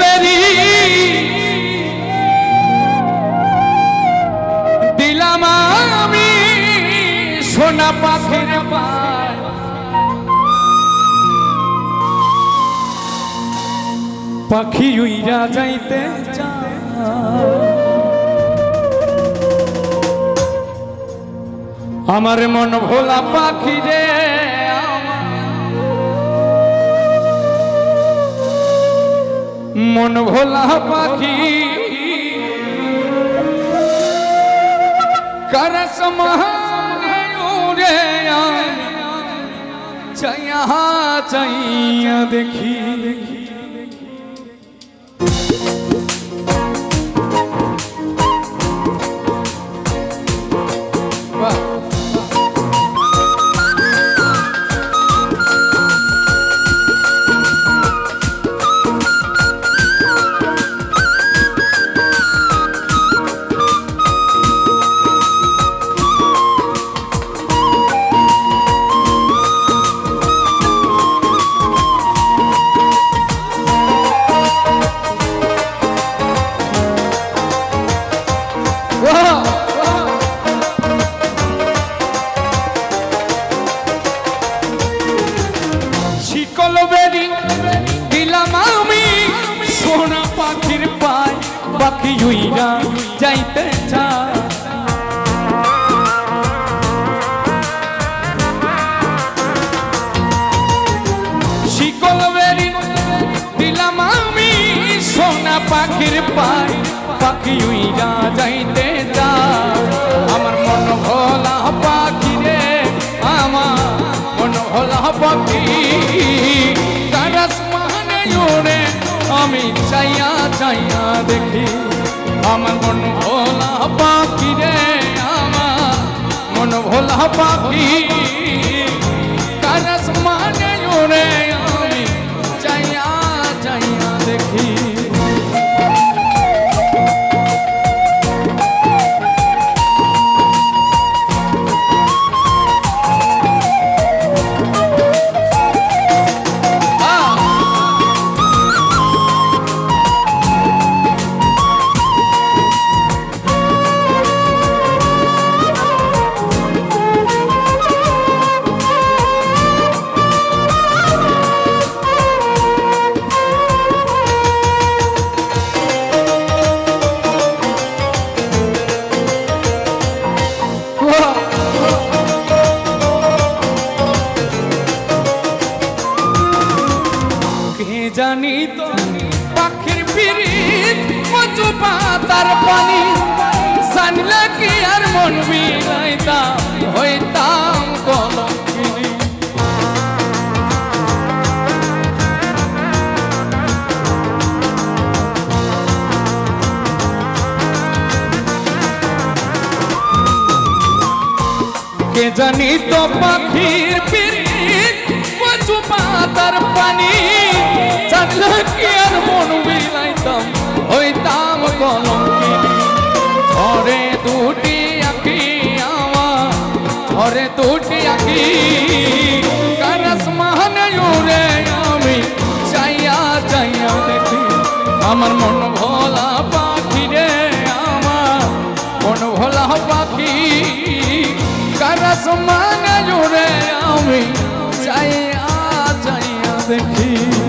বেরি দিলাম আমি সোনা পাখির পায়। পাখি উইরা যাইতে আমার মন ভোলা পাখি রে। মন ভোলা পাখি। করস রে চাইয়া চাইয়া দেখি। উইরা যাইতে চায় শিকল বেরি দিলাম আমি সোনা পাখির পায় পাখি উইরা যাইতে চায় আমার মন ভোলা পাখি রে, আমার মন ভোলা পাখি। কারাস মানে আমি চাইয়া চাইয়া দেখি। আমার মন ভোলা পাখি রে আমার। মন ভোলা পাখি কারাস মানে উড়ে জানি তো, পাখির পিরিত কচু পাতার পানি। জানলে কি আর মন বিলাইতাম হইতাম কলঙ্কিনী। কে জানি তো পাখির পিরিত কচু পাতার পানি জানলে কি আর মন বিলাইতাম হইতাম কলঙ্কিনী। ঝরে দুটি আঁকি আমার ঝরে দুটি আঁকি। কারাস মাহানে উড়ে আমি, চাইয়া চাইয়া দেখি, আমার মন ভোলা পাখি রে আমার। মন ভোলা পাখি, কারাস মানে জুড়ে আমি, চাইয়া চাইয়া দেখি।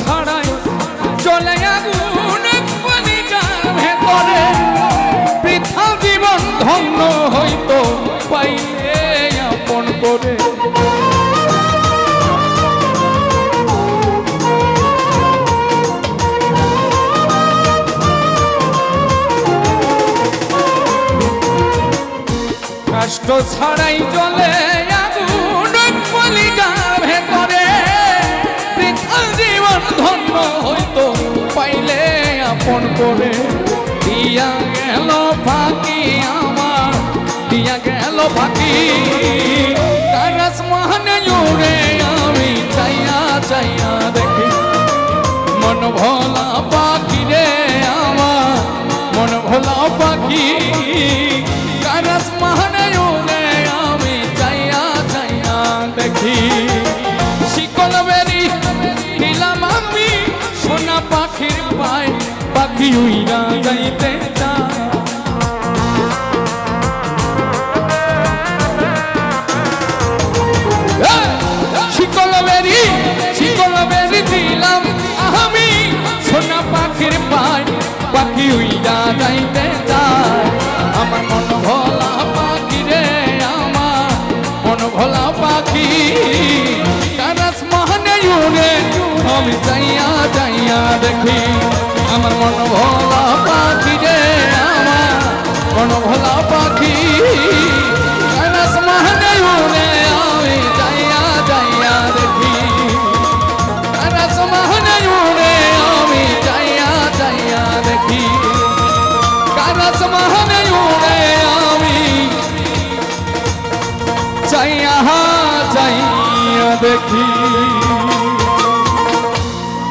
ছাড়াই চলে আগুন ভেতরে। বৃথা জীবন ধন্য হইতো পাইলে আপন করে। কষ্ট ছাড়াই চলে আপন করে দিয়া গেল ফাঁকি আমার, দিয়া গেল ফাঁকি। কারাস মহানে জুড়ে আমি চাইয়া চাইয়া দেখি। মন ভোলা পাখি রে আমার, মন ভোলা পাখি। পাখি উইরা যাইতে চায় শিকল বেরি শিকল বেরি দিলাম আমি সোনা পাখির পাই পাখি উইরা যাইতে যায় আমার মন ভোলা পাখি রে আমার মন ভোলা পাখি কারাস মহানে উড়ে আমি চাইয়া চাইয়া দেখি আমার মন ভোলা পাখি রে আমার। মন ভোলা পাখি। কারাস